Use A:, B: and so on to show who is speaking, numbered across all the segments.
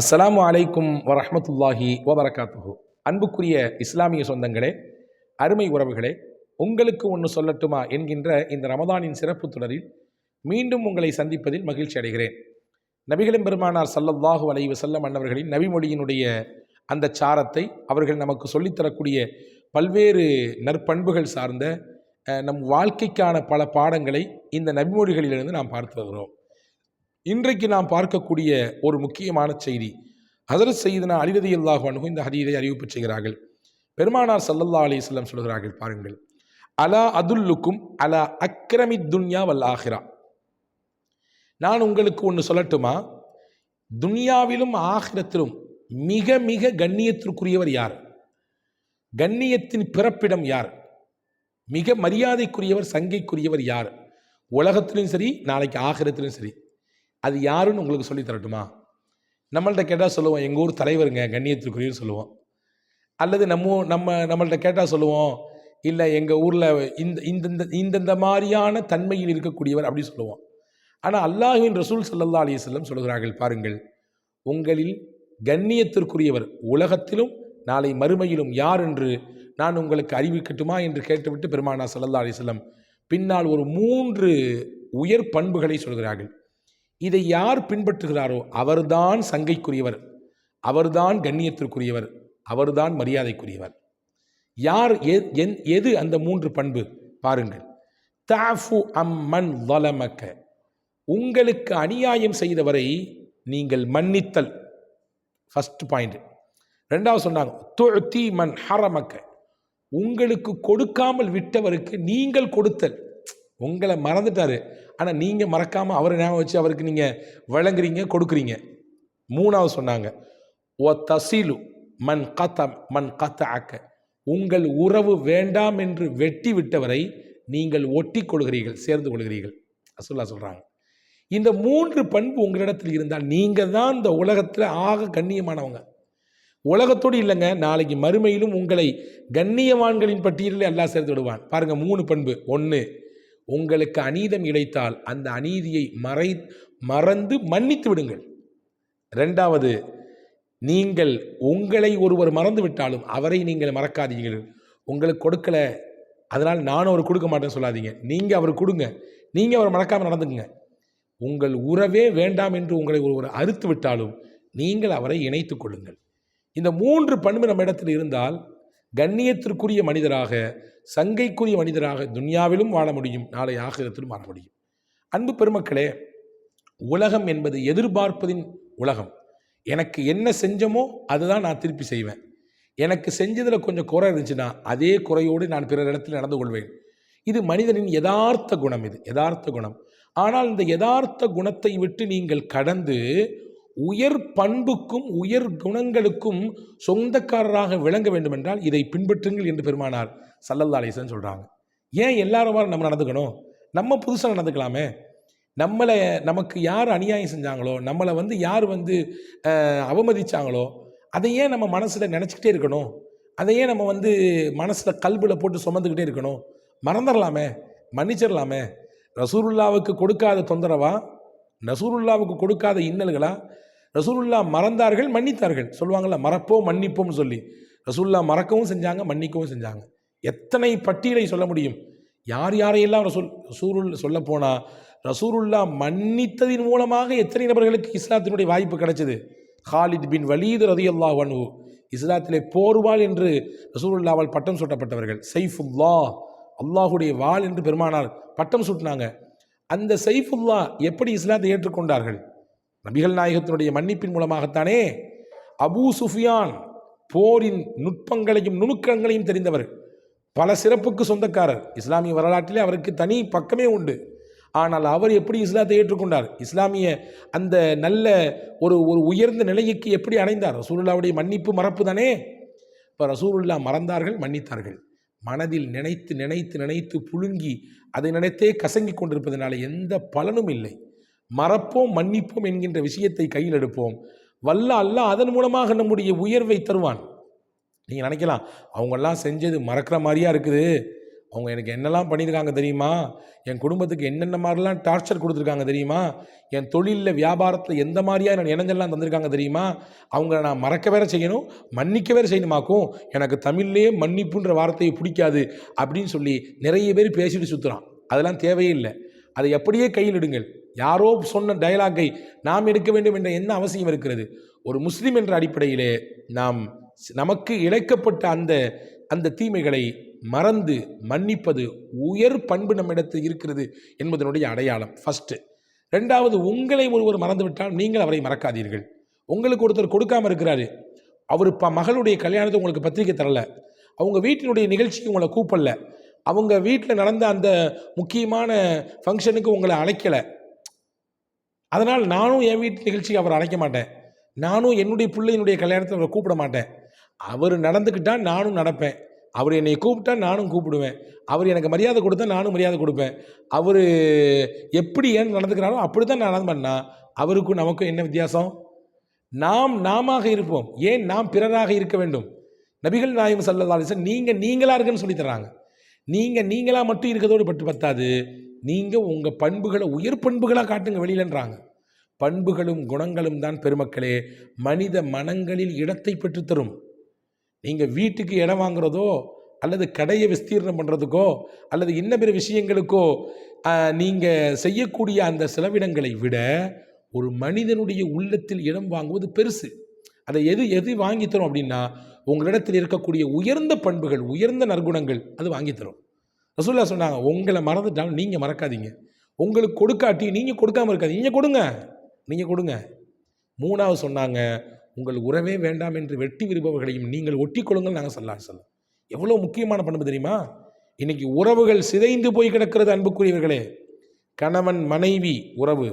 A: அஸ்லாம் அலைக்கும் வரமத்துல்லாஹி வபரகாத்துஹு. அன்புக்குரிய இஸ்லாமிய சொந்தங்களே அருமை உறவுகளே உங்களுக்கு ஒன்று சொல்லட்டுமா என்கின்ற இந்த ரமதானின் சிறப்பு தொடரில் மீண்டும் உங்களை சந்திப்பதில் மகிழ்ச்சி அடைகிறேன். நபிகளின் பெருமானார் சல்லல்லாஹு அலைஹி செல்லம் அன்னவர்களின் நபிமொழியினுடைய அந்த சாரத்தை அவர்கள் நமக்கு சொல்லித்தரக்கூடிய பல்வேறு நற்பண்புகள் சார்ந்த நம் வாழ்க்கைக்கான பல பாடங்களை இந்த நபிமொழிகளிலிருந்து நாம் பார்த்து வருகிறோம். இன்றைக்கு நாம் பார்க்கக்கூடிய ஒரு முக்கியமான செய்தி. ஹசரத் செய்தினா அலிரதி அல்லாஹ் அனுகு இந்த ஹதீதை அறிவிப்பு செய்கிறார்கள். பெருமானார் சல்லல்லா அலிஸ்லாம் சொல்கிறார்கள் பாருங்கள். அலா அதுல்லுக்கும் அலா அக்ரமி துன்யா வல் ஆஹிரா. நான் உங்களுக்கு ஒன்று சொல்லட்டுமா? துன்யாவிலும் ஆகிரத்திலும் மிக மிக கண்ணியத்திற்குரியவர் யார்? கண்ணியத்தின் பிறப்பிடம் யார்? மிக மரியாதைக்குரியவர் சங்கைக்குரியவர் யார்? உலகத்திலும் சரி நாளைக்கு ஆகிரத்திலும் சரி. அது யாருன்னு உங்களுக்கு சொல்லி தரட்டுமா? நம்மள்ட்ட கேட்டால் சொல்லுவோம் எங்கள் ஊர் தலைவருங்க கண்ணியத்திற்குரியன்னு சொல்லுவோம். அல்லது நம்ம நம்ம நம்மள்ட்ட கேட்டால் சொல்லுவோம் இல்லை எங்கள் ஊரில் இந்த இந்தந்த இந்தந்த மாதிரியான தன்மையில் இருக்கக்கூடியவர் அப்படின்னு சொல்லுவோம். ஆனால் அல்லாஹுவின் ரசூல் ஸல்லல்லாஹு அலி செல்லம் சொல்கிறார்கள் பாருங்கள் உங்களில் கண்ணியத்திற்குரியவர் உலகத்திலும் நாளை மறுமையிலும் யார் என்று நான் உங்களுக்கு அறிவிக்கட்டுமா என்று கேட்டுவிட்டு பெருமானா சல்லல்லா அலி செல்லம் பின்னால் ஒரு மூன்று உயர் பண்புகளை சொல்கிறார்கள். இதை யார் பின்பற்றுகிறாரோ அவர்தான் சங்கைக்குரியவர். அவர்தான் கண்ணியத்திற்குரியவர். அவர்தான் மரியாதைக்குரியவர். யார் எது அந்த மூன்று பண்பு? பாருங்கள். தாஃபு அம்மன் வலமக்க. உங்களுக்கு அநியாயம் செய்தவரை நீங்கள் மன்னித்தல். ஃபஸ்ட் பாயிண்ட் ரெண்டாவது சொன்னாங்க. துஅத்தி மன் ஹரமக்க. உங்களுக்கு கொடுக்காமல் விட்டவருக்கு நீங்கள் கொடுத்தல். உங்களை மறந்துட்டார். ஆனால் நீங்கள் மறக்காமல் அவரை ஞாபகம் வச்சு அவருக்கு நீங்கள் வழங்குறீங்க கொடுக்குறீங்க. மூணாவது சொன்னாங்க ஓ தசீலு மண் கத்த மண் கத்த ஆக்க உங்கள் உறவு வேண்டாம் என்று வெட்டி விட்டவரை நீங்கள் ஒட்டி கொள்கிறீர்கள் சேர்ந்து கொள்கிறீர்கள். அசுல்லா சொல்கிறாங்க இந்த மூன்று பண்பு உங்களிடத்தில் இருந்தால் நீங்கள் தான் இந்த உலகத்தில் ஆக கண்ணியமானவங்க. உலகத்தோடு இல்லைங்க நாளைக்கு மறுமையிலும் உங்களை கண்ணியவான்களின் பட்டியலில் எல்லாம் சேர்த்து விடுவான். பாருங்கள் மூணு பண்பு. ஒன்று உங்களுக்கு அநீதம் இழைத்தால் அந்த அநீதியை மறை மறந்து மன்னித்து விடுங்கள். ரெண்டாவது நீங்கள் உங்களை ஒருவர் மறந்து விட்டாலும் அவரை நீங்கள் மறக்காதீர்கள். உங்களுக்கு கொடுக்கல அதனால் நானும் அவர் கொடுக்க மாட்டேன்னு சொல்லாதீங்க. நீங்கள் அவர் கொடுங்க. நீங்கள் அவர் மறக்காமல் நடந்துக்குங்க. உங்கள் உறவே வேண்டாம் என்று உங்களை ஒருவர் அறுத்து விட்டாலும் நீங்கள் அவரை இணைத்து கொள்ளுங்கள். இந்த மூன்று பண்பு நம்ம இடத்தில் இருந்தால் கண்ணியத்திற்குரிய மனிதராக சங்கைக்குரிய மனிதராக துன்யாவிலும் வாழ முடியும். நாளை ஆகிரத்திலும் வாழ முடியும். அன்பு பெருமக்களே உலகம் என்பது எதிர்பார்ப்பதின் உலகம். எனக்கு என்ன செஞ்சமோ அதுதான் நான் திருப்பி செய்வேன். எனக்கு செஞ்சதில் கொஞ்சம் குறை இருந்துச்சுன்னா அதே குறையோடு நான் பிறர் இடத்தில் நடந்து கொள்வேன். இது மனிதனின் யதார்த்த குணம் இது யதார்த்த குணம். ஆனால் இந்த யதார்த்த குணத்தை விட்டு நீங்கள் கடந்து உயர் பண்புக்கும் உயர் குணங்களுக்கும் சொந்தக்காரராக விளங்க வேண்டும் என்றால் இதை பின்பற்றுங்கள் என்று பெருமானார் சல்லல்லா அலிசன் சொல்கிறாங்க ஏன் எல்லாரும் நம்ம நடந்துக்கணும்? நம்ம புதுசாக நடந்துக்கலாமே. நம்மளை நமக்கு யார் அநியாயம் செஞ்சாங்களோ நம்மளை வந்து யார் வந்து அவமதிச்சாங்களோ அதை ஏன் நம்ம மனசில் நினச்சிக்கிட்டே இருக்கணும்? அதை ஏன் நம்ம வந்து மனசில் கல்பில் போட்டு சுமந்துக்கிட்டே இருக்கணும்? மறந்துடலாமே. மன்னிச்சிடலாமே. ரசூருல்லாவுக்கு கொடுக்காத தொந்தரவா? நசூருல்லாவுக்கு கொடுக்காத இன்னல்களா? ரசூலுல்லா மறந்தார்கள் மன்னித்தார்கள். சொல்லுவாங்கள்ல மறப்போம் மன்னிப்போம்னு சொல்லி. ரசூல்லா மறக்கவும் செஞ்சாங்க மன்னிக்கவும் செஞ்சாங்க. எத்தனை பட்டியலை சொல்ல முடியும்? யார் யாரையெல்லாம் ரசூல் ரசூருல் சொல்ல போனா ரசூலுல்லா மன்னித்ததின் மூலமாக எத்தனை நபர்களுக்கு இஸ்லாத்தினுடைய வாய்ப்பு கிடைச்சது? ஹாலித் பின் வலீது ரதி அல்லா அன்ஹு. இஸ்லாத்திலே போர்வாள் என்று ரசூலுல்லாவால் பட்டம் சூட்டப்பட்டவர்கள். சைஃபுல்லா அல்லாஹுடைய வாள் என்று பெருமானார் பட்டம் சூட்டினாங்க. அந்த சைஃபுல்லா எப்படி இஸ்லாத்தை ஏற்றுக்கொண்டார்கள்? நபிகள் நாயகத்தினுடைய மன்னிப்பின் மூலமாகத்தானே அபூ சுஃபியான் போரின் நுட்பங்களையும் நுணுக்கங்களையும் தெரிந்தவர். பல சிறப்புக்கு சொந்தக்காரர். இஸ்லாமிய வரலாற்றிலே அவருக்கு தனி பக்கமே உண்டு. ஆனால் அவர் எப்படி இஸ்லாத்தை ஏற்றுக்கொண்டார்? இஸ்லாமிய அந்த நல்ல ஒரு ஒரு உயர்ந்த நிலைக்கு எப்படி அடைந்தார்? ரசூலுல்லாவுடைய மன்னிப்பு மறப்பு தானே இப்போ ரசூலுல்லா மறந்தார்கள் மன்னித்தார்கள். மனதில் நினைத்து நினைத்து நினைத்து புழுங்கி அதை நினைத்தே கசங்கி கொண்டிருப்பதனால எந்த பலனும் இல்லை. மறப்போம் மன்னிப்போம் என்கின்ற விஷயத்தை கையில் எடுப்போம். வல்ல அல்ல அதன் மூலமாக நம்முடைய உயர்வை தருவான். நீங்கள் நினைக்கலாம் அவங்கெல்லாம் செஞ்சது மறக்கிற மாதிரியா இருக்குது. அவங்க எனக்கு என்னெல்லாம் பண்ணியிருக்காங்க தெரியுமா? என் குடும்பத்துக்கு என்னென்ன மாதிரிலாம் டார்ச்சர் கொடுத்துருக்காங்க தெரியுமா? என் தொழிலில் வியாபாரத்தில் எந்த மாதிரியா நான் இணைஞ்செல்லாம் தந்திருக்காங்க தெரியுமா? அவங்கள நான் மறக்க வேற செய்யணும் மன்னிக்க வேற செய்யணுமாக்கும் எனக்கு தமிழ்லேயே மன்னிப்புன்ற வார்த்தையை பிடிக்காது அப்படின்னு சொல்லி நிறைய பேர் பேசிட்டு சுற்றுறான் அதெல்லாம் தேவையே இல்லை. அதை எப்படியே கையில் இடுங்கள். யாரோ சொன்ன டயலாக்கை நாம் எடுக்க வேண்டும் என்ற என்ன அவசியம் இருக்கிறது. ஒரு முஸ்லீம் என்ற அடிப்படையிலே நாம் நமக்கு இழைக்கப்பட்ட அந்த அந்த தீமைகளை மறந்து மன்னிப்பது உயர் பண்பு நம்மிடத்தில் இருக்கிறது என்பதனுடைய அடையாளம். ஃபஸ்ட்டு ரெண்டாவது உங்களை ஒருவர் மறந்துவிட்டால் நீங்கள் அவரை மறக்காதீர்கள். உங்களுக்கு ஒருத்தர் கொடுக்காம இருக்கிறாரு. அவர் ப மகளுடைய கல்யாணத்தை உங்களுக்கு பத்திரிக்கை தரல. அவங்க வீட்டினுடைய நிகழ்ச்சிக்கு உங்களை கூப்பிடல அவங்க வீட்டில் நடந்த அந்த முக்கியமான ஃபங்க்ஷனுக்கு உங்களை அழைக்கலை. அதனால் நானும் என் வீட்டு நிகழ்ச்சிக்கு அவரை அழைக்க மாட்டேன். நானும் என்னுடைய பிள்ளையினுடைய கல்யாணத்தை அவரை கூப்பிட மாட்டேன். அவர் நடந்துக்கிட்டா நானும் நடப்பேன். அவர் என்னை கூப்பிட்டா நானும் கூப்பிடுவேன். அவர் எனக்கு மரியாதை கொடுத்தா நானும் மரியாதை கொடுப்பேன். அவர் எப்படி ஏன் நடந்துக்கிறாரோ அப்படி தான் நான் பண்ணா. அவருக்கும் நமக்கும் என்ன வித்தியாசம்? நாம் நாமாக இருப்போம். ஏன் நாம் பிறராக இருக்க வேண்டும்? நபிகள் நாயம் சல்லதாலிசன் நீங்கள் நீங்களா இருக்குன்னு சொல்லி நீங்கள் நீங்களாக மட்டும் இருக்கிறதோடு பட்டு பத்தாது. நீங்கள் உங்கள் பண்புகளை உயர் பண்புகளாக காட்டுங்க வெளியிலன்றாங்க. பண்புகளும் குணங்களும் தான் பெருமக்களே மனித மனங்களில் இடத்தை பெற்று தரும். நீங்கள் வீட்டுக்கு இடம் வாங்குறதோ அல்லது கடையை விஸ்தீர்ணம் பண்ணுறதுக்கோ அல்லது இன்ன பிற விஷயங்களுக்கோ நீங்கள் செய்யக்கூடிய அந்த செலவினங்களை விட ஒரு மனிதனுடைய உள்ளத்தில் இடம் வாங்குவது பெருசு. அதை எது எது வாங்கி தரும் அப்படின்னா உங்களிடத்தில் இருக்கக்கூடிய உயர்ந்த பண்புகள் உயர்ந்த நற்குணங்கள் அது வாங்கி தரும். ரசூல்லா சொன்னாங்க உங்களை மறந்துட்டாலும் நீங்கள் மறக்காதீங்க. உங்களுக்கு கொடுக்காட்டி நீங்கள் கொடுக்காம இருக்காதீங்க. நீங்கள் கொடுங்க. நீங்கள் கொடுங்க. மூணாவது சொன்னாங்க உங்கள் உறவே வேண்டாம் என்று வெட்டி விரும்பவர்களையும் நீங்கள் ஒட்டி கொள்ளுங்கள் நாங்கள் சொல்லலாம் சொல்ல எவ்வளோ முக்கியமான பண்பு தெரியுமா? இன்னைக்கு உறவுகள் சிதைந்து போய் கிடக்கிறது அன்புக்குரியவர்களே. கணவன் மனைவி உறவு.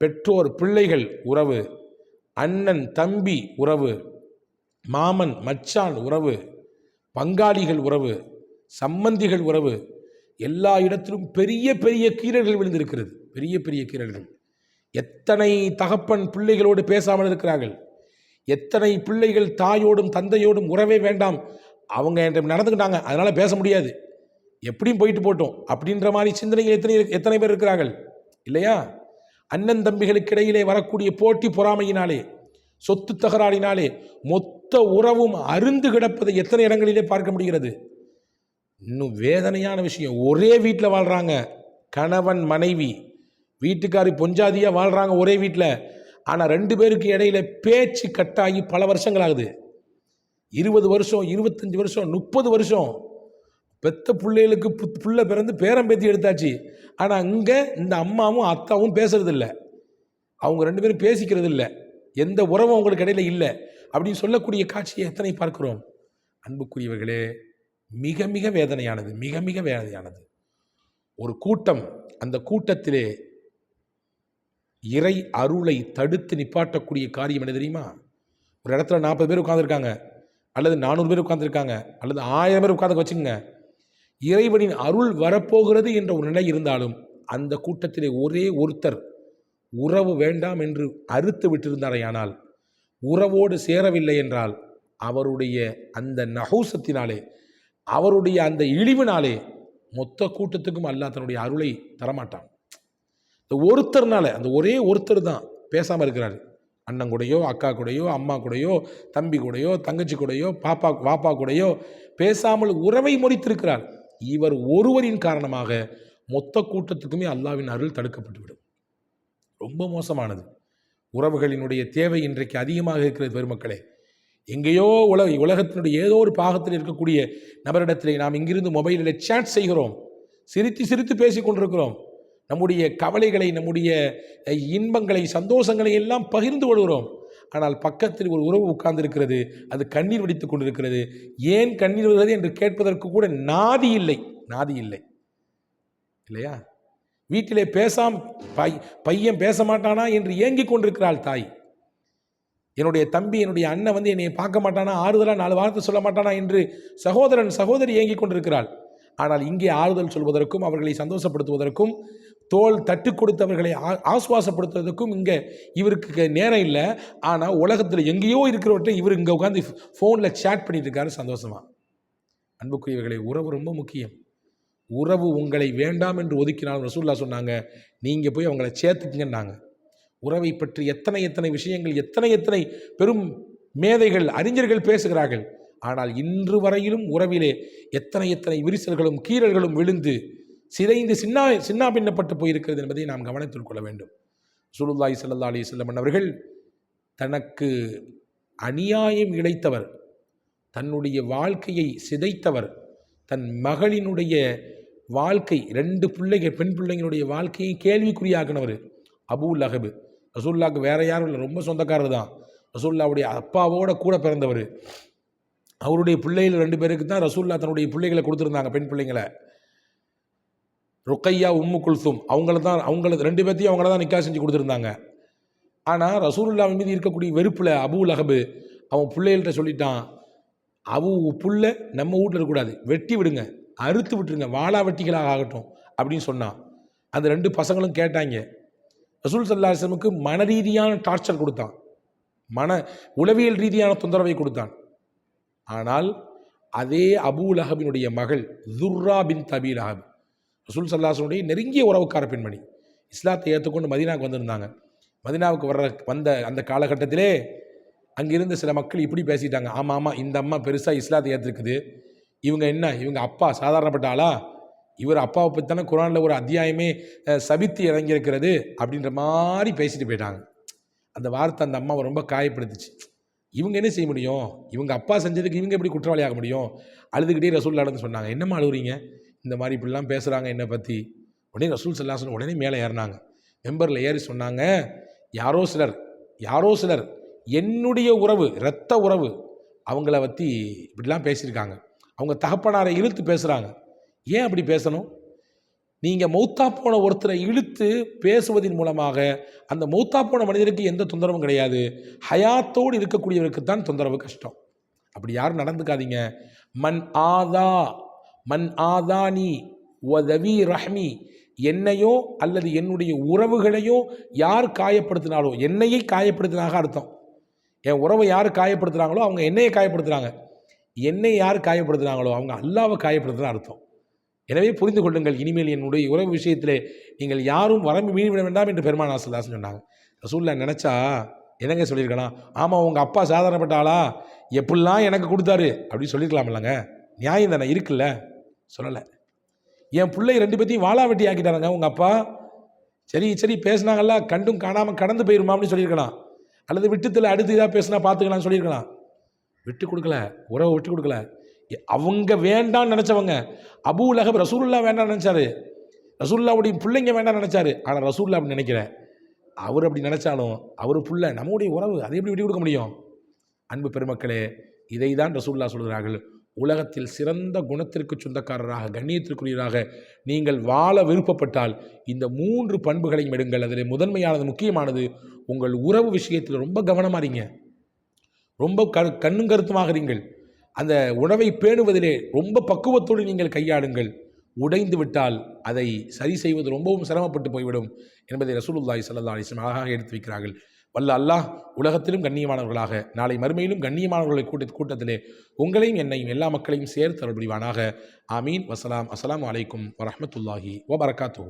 A: பெற்றோர் பிள்ளைகள் உறவு. அண்ணன் தம்பி உறவு மாமன் மச்சான் உறவு பங்காளிகள் உறவு சம்பந்திகள் உறவு எல்லா இடத்திலும் பெரிய பெரிய கீரல்கள் விழுந்திருக்கிறது. பெரிய பெரிய கீரல்கள் எத்தனை தகப்பன் பிள்ளைகளோடு பேசாமல் இருக்கிறார்கள்? எத்தனை பிள்ளைகள் தாயோடும் தந்தையோடும் உறவே வேண்டாம். அவங்க என்கிட்ட நடந்துக்கிட்டாங்க. அதனால் பேச முடியாது. எப்படியும் போயிட்டு போட்டோம். அப்படின்ற மாதிரி சிந்தனைகள் எத்தனை எத்தனை பேர் இருக்கிறார்கள்? இல்லையா? அண்ணன் தம்பிகளுக்கு இடையிலே வரக்கூடிய போட்டி பொறாமையினாலே சொத்து தகராறினாலே மொத்த உறவும் அருந்து கிடப்பதை எத்தனை இடங்களிலே பார்க்க முடிகிறது? இன்னும் வேதனையான விஷயம். ஒரே வீட்டில் வாழ்கிறாங்க கணவன் மனைவி. வீட்டுக்காரி பொஞ்சாதியாக வாழ்கிறாங்க ஒரே வீட்டில். ஆனால் ரெண்டு பேருக்கு இடையில பேச்சு கட்டாகி பல வருஷங்கள் ஆகுது. இருபது வருஷம் இருபத்தஞ்சி வருஷம் முப்பது வருஷம். பெத்த பிள்ளைகளுக்கு புத் பிள்ளை பிறந்து பேரம் பேத்தி எடுத்தாச்சு. ஆனால் அங்கே இந்த அம்மாவும் அத்தாவும் பேசுறதில்ல. அவங்க ரெண்டு பேரும் பேசிக்கிறது இல்லை எந்த உறவும் அவங்களுக்கு இடையில இல்லை. அப்படின்னு சொல்லக்கூடிய காட்சியை எத்தனை பார்க்கிறோம்? அன்புக்குரியவர்களே மிக மிக வேதனையானது மிக மிக வேதனையானது. ஒரு கூட்டம் அந்த கூட்டத்திலே இறை அருளை தடுத்து நிப்பாட்டக்கூடிய காரியம் என்ன தெரியுமா? ஒரு இடத்துல நாற்பது பேர் உட்காந்துருக்காங்க அல்லது நானூறு பேர் உட்காந்துருக்காங்க அல்லது ஆயிரம் பேர் உட்காந்து வச்சுக்கோங்க. இறைவனின் அருள் வரப்போகிறது என்ற ஒரு நிலை இருந்தாலும் அந்த கூட்டத்திலே ஒரே ஒருத்தர் உறவு வேண்டாம் என்று அறுத்து விட்டிருந்தாரையானால் உறவோடு சேரவில்லை என்றால் அவருடைய அந்த நகூசத்தினாலே அவருடைய அந்த இழிவினாலே மொத்த கூட்டத்துக்கும் அல்லா தன்னுடைய அருளை தரமாட்டான். இந்த ஒருத்தர்னால அந்த ஒரே ஒருத்தர் தான் பேசாமல் இருக்கிறாரு. அண்ணன் கூடயோ அக்கா கூடயோ அம்மா கூடயோ தம்பி கூடையோ தங்கச்சி கூடயோ பாப்பா பாப்பா கூடயோ பேசாமல் உறவை முறித்திருக்கிறார் இவர் ஒருவரின் காரணமாக மொத்த கூட்டத்துக்குமே அல்லாவின் அருள் தடுக்கப்பட்டுவிடும். ரொம்ப மோசமானது. உறவுகளினுடைய தேவை இன்றைக்கு அதிகமாக இருக்கிறது பெருமக்களே. எங்கேயோ உலக உலகத்தினுடைய ஏதோ ஒரு பாகத்தில் இருக்கக்கூடிய நபரிடத்திலே நாம் இங்கிருந்து மொபைலில் சேட் செய்கிறோம். சிரித்து சிரித்து பேசி கொண்டிருக்கிறோம். நம்முடைய கவலைகளை நம்முடைய இன்பங்களை சந்தோஷங்களை எல்லாம் பகிர்ந்து கொள்கிறோம். ஆனால் பக்கத்தில் ஒரு உறவு உட்கார்ந்திருக்கிறது. அது கண்ணீர் வடித்து கொண்டிருக்கிறது. ஏன் கண்ணீர் வருகிறது என்று கேட்பதற்கு கூட நாதி இல்லை. நாதி இல்லை. இல்லையா? வீட்டிலே பேசாம் பை பையன் பேச மாட்டானா என்று ஏங்கிக் கொண்டிருக்கிறாள் தாய். என்னுடைய தம்பி என்னுடைய அண்ணன் வந்து என்னை பார்க்க மாட்டானா? ஆறுதலாக நாலு வார்த்தை சொல்ல மாட்டானா? என்று சகோதரன் சகோதரி ஏங்கிக் கொண்டிருக்கிறாள். ஆனால் இங்கே ஆறுதல் சொல்வதற்கும் அவர்களை சந்தோஷப்படுத்துவதற்கும் தோல் தட்டு கொடுத்தவர்களை ஆசுவாசப்படுத்துவதற்கும் இங்கே இவருக்கு நேரம் இல்லை. ஆனால் உலகத்தில் எங்கேயோ இருக்கிறவற்றை இவர் இங்கே உட்காந்து ஃபோனில் சேட் பண்ணிட்டு இருக்காரு சந்தோஷமாக அன்புக்குரியவர்களை உறவு ரொம்ப முக்கியம். உறவு உங்களை வேண்டாம் என்று ஒதுக்கினாலும் ரசூல்லா சொன்னாங்க நீங்கள் போய் அவங்கள சேர்த்துக்குங்கன்னாங்க. உறவை பற்றி எத்தனை எத்தனை விஷயங்கள் எத்தனை எத்தனை பெரும் மேதைகள் அறிஞர்கள் பேசுகிறார்கள். ஆனால் இன்று வரையிலும் உறவிலே எத்தனை எத்தனை விரிசல்களும் கீறல்களும் விழுந்து சிதைந்து சின்னா சின்னா பின்னப்பட்டு போயிருக்கிறது என்பதை நாம் கவனத்தில் கொள்ள வேண்டும். சுலுல்லாய் சல்லா அலி செல்லமன் அவர்கள் தனக்கு அநியாயம் இழைத்தவர் தன்னுடைய வாழ்க்கையை சிதைத்தவர் தன் மகளினுடைய வாழ்க்கை ரெண்டு பிள்ளைகள் பெண் பிள்ளைங்களுடைய வாழ்க்கையை கேள்விக்குறியாக்கினவர் அபூ லஹபு. ரசூல்லாவுக்கு வேற யாரும் இல்லை ரொம்ப சொந்தக்காரர் தான் ரசூல்லாவுடைய அப்பாவோட கூட பிறந்தவர். அவருடைய பிள்ளைகள் ரெண்டு பேருக்கு தான் ரசூல்லா தன்னுடைய பிள்ளைகளை கொடுத்துருந்தாங்க பெண் பிள்ளைங்களை. ருக்கையா உம்மு குல்சும் அவங்கள தான் அவங்கள ரெண்டு பேர்த்தையும் அவங்கள தான் நிக்கா செஞ்சு கொடுத்துருந்தாங்க. ஆனால் ரசூல்லா மீது இருக்கக்கூடிய வெறுப்பில் அபு லஹபு அவன் பிள்ளைகள்கிட்ட சொல்லிட்டான் அவு புள்ள நம்ம வீட்டில் இருக்கக்கூடாது. வெட்டி விடுங்க அறுத்து விட்டுருங்க வாழா வெட்டிகளாக ஆகட்டும் அப்படின்னு சொன்னான். அந்த ரெண்டு பசங்களும் கேட்டாங்க. ரசூல் சல்லாஹமுக்கு மன ரீதியான டார்ச்சர் கொடுத்தான். மன உளவியல் ரீதியான தொந்தரவை கொடுத்தான். ஆனால் அதே அபூ அஹபினுடைய மகள் துர்ரா பின் தபீல் லஹப். ரசூல் சல்லாசனுடைய நெருங்கிய உறவுக்கார பெண்மணி. இஸ்லாத்தை ஏற்றுக்கொண்டு மதினாவுக்கு வந்திருந்தாங்க. மதீனாவுக்கு வர்ற வந்த அந்த காலகட்டத்திலே அங்கிருந்த சில மக்கள் இப்படி பேசிட்டாங்க. ஆமாம் ஆமாம் இந்த அம்மா பெருசாக இஸ்லாத்தை ஏற்றுருக்குது. இவங்க என்ன? இவங்க அப்பா சாதாரணப்பட்ட ஆளா? இவர் அப்பாவை பற்றி தானே குரானில் ஒரு அத்தியாயமே சபித்து இறங்கியிருக்கிறது அப்படின்ற மாதிரி பேசிட்டு போயிட்டாங்க. அந்த வார்த்தை அந்த அம்மாவை ரொம்ப காயப்படுத்துச்சு. இவங்க என்ன செய்ய முடியும்? இவங்க அப்பா செஞ்சதுக்கு இவங்க எப்படி குற்றவாளி ஆக முடியும்? அழுதுகிட்டே ரசூல் நடந்து சொன்னாங்க. என்னம்மா அழுகுறீங்க இந்த மாதிரி இப்படிலாம் பேசுகிறாங்க என்னை பற்றி உடனே ரசூல் சல்லாசன் உடனே மேலே ஏறினாங்க. மெம்பரில் ஏறி சொன்னாங்க யாரோ சிலர் யாரோ சிலர் என்னுடைய உறவு இரத்த உறவு அவங்கள பற்றி இப்படிலாம் பேசியிருக்காங்க. அவங்க தகப்பனாரை இழுத்து பேசுகிறாங்க ஏன் அப்படி பேசணும்? நீங்கள் மௌத்தா போன ஒருத்தரை இழுத்து பேசுவதன் மூலமாக அந்த மௌத்தா போன மனிதருக்கு எந்த தொந்தரவும் கிடையாது. ஹயாத்தோடு இருக்கக்கூடியவருக்கு தான் தொந்தரவு கஷ்டம். அப்படி யாரும் நடந்துக்காதீங்க. மன் ஆதா மன் ஆதானி உதவி ரஹ்மி என்னையோ அல்லது என்னுடைய உறவுகளையோ யார் காயப்படுத்தினாலோ என்னையை காயப்படுத்தினாக அர்த்தம். என் உறவை யார் காயப்படுத்துகிறாங்களோ அவங்க என்னையை காயப்படுத்துகிறாங்க என்னை யார் காயப்படுத்துகிறாங்களோ அவங்க அல்லாவை காயப்படுத்துனா அர்த்தம். எனவே புரிந்து கொள்ளுங்கள் இனிமேல் என்னுடைய உறவு விஷயத்திலே நீங்கள் யாரும் வரம்பு மீறிவிட வேண்டாம் என்று பெருமான் ஆசல்லாசன் சொன்னாங்க. ரசூல்லா நினச்சா? என்னங்க சொல்லியிருக்கலாம்? ஆமாம் உங்கள் அப்பா சாதாரணப்பட்ட ஆளா? எப்படிலாம் எனக்கு கொடுத்தாரு? அப்படின்னு சொல்லியிருக்கலாம் இல்லைங்க. நியாயம் தானே இருக்குல்ல? சொல்லலை. என் பிள்ளை ரெண்டு பேத்தையும் வாழா வெட்டி ஆக்கிட்டாருங்க உங்கள் அப்பா. சரி சரி பேசுனாங்கல்ல கண்டும் காணாமல் கடந்து போயிருமா அப்படின்னு சொல்லியிருக்கலாம். அல்லது விட்டுத்தில் அடுத்து இதாக பேசுனா பார்த்துக்கலாம்னு சொல்லியிருக்கலாம். விட்டு கொடுக்கல உறவை விட்டு கொடுக்கல. அவங்க வேண்டாம்னு நினச்சவங்க. அபூ லஹப் ரசூல்லா வேண்டாம்னு நினச்சாரு. ரசூல்லாவுடைய பிள்ளைங்க வேண்டாம்னு நினச்சாரு. ஆனால் ரசூல்லா அப்படி நினைக்கிறேன் அவர் அப்படி நினச்சாலும் அவர் புள்ள நம்முடைய உறவு அதை எப்படி விட்டு கொடுக்க முடியும்? அன்பு பெருமக்களே இதை தான் ரசூல்லா சொல்கிறார்கள் உலகத்தில் சிறந்த குணத்திற்கு சொந்தக்காரராக கண்ணியத்திற்குரியராக நீங்கள் வாழ விருப்பப்பட்டால் இந்த மூன்று பண்புகளையும் எடுங்கள். அதில் முதன்மையானது முக்கியமானது உங்கள் உறவு விஷயத்தில் ரொம்ப கவனமாக இருங்க. ரொம்ப க கண்ணும் கருத்துமாகிறீங்கள் அந்த உணவை பேணுவதிலே ரொம்ப பக்குவத்தோடு நீங்கள் கையாளுங்கள். உடைந்து விட்டால் அதை சரி செய்வது ரொம்பவும் சிரமப்பட்டு போய்விடும் என்பதை ரசூலுல்லாய் சல்லா அலிஸ்லாம் அழகாக எடுத்து வைக்கிறார்கள். வல்ல அல்லாஹ் உலகத்திலும் கண்ணியமானவர்களாக நாளை மறுமையிலும் கண்ணியமானவர்களை கூட்ட கூட்டத்திலே உங்களையும் என்னையும் எல்லா மக்களையும் சேர்த்து அருள் புரிவானாக ஆமீன். வசலாம் அஸ்லாம் அலைக்கும் வரமத்துல்லாஹி வபரகாத்து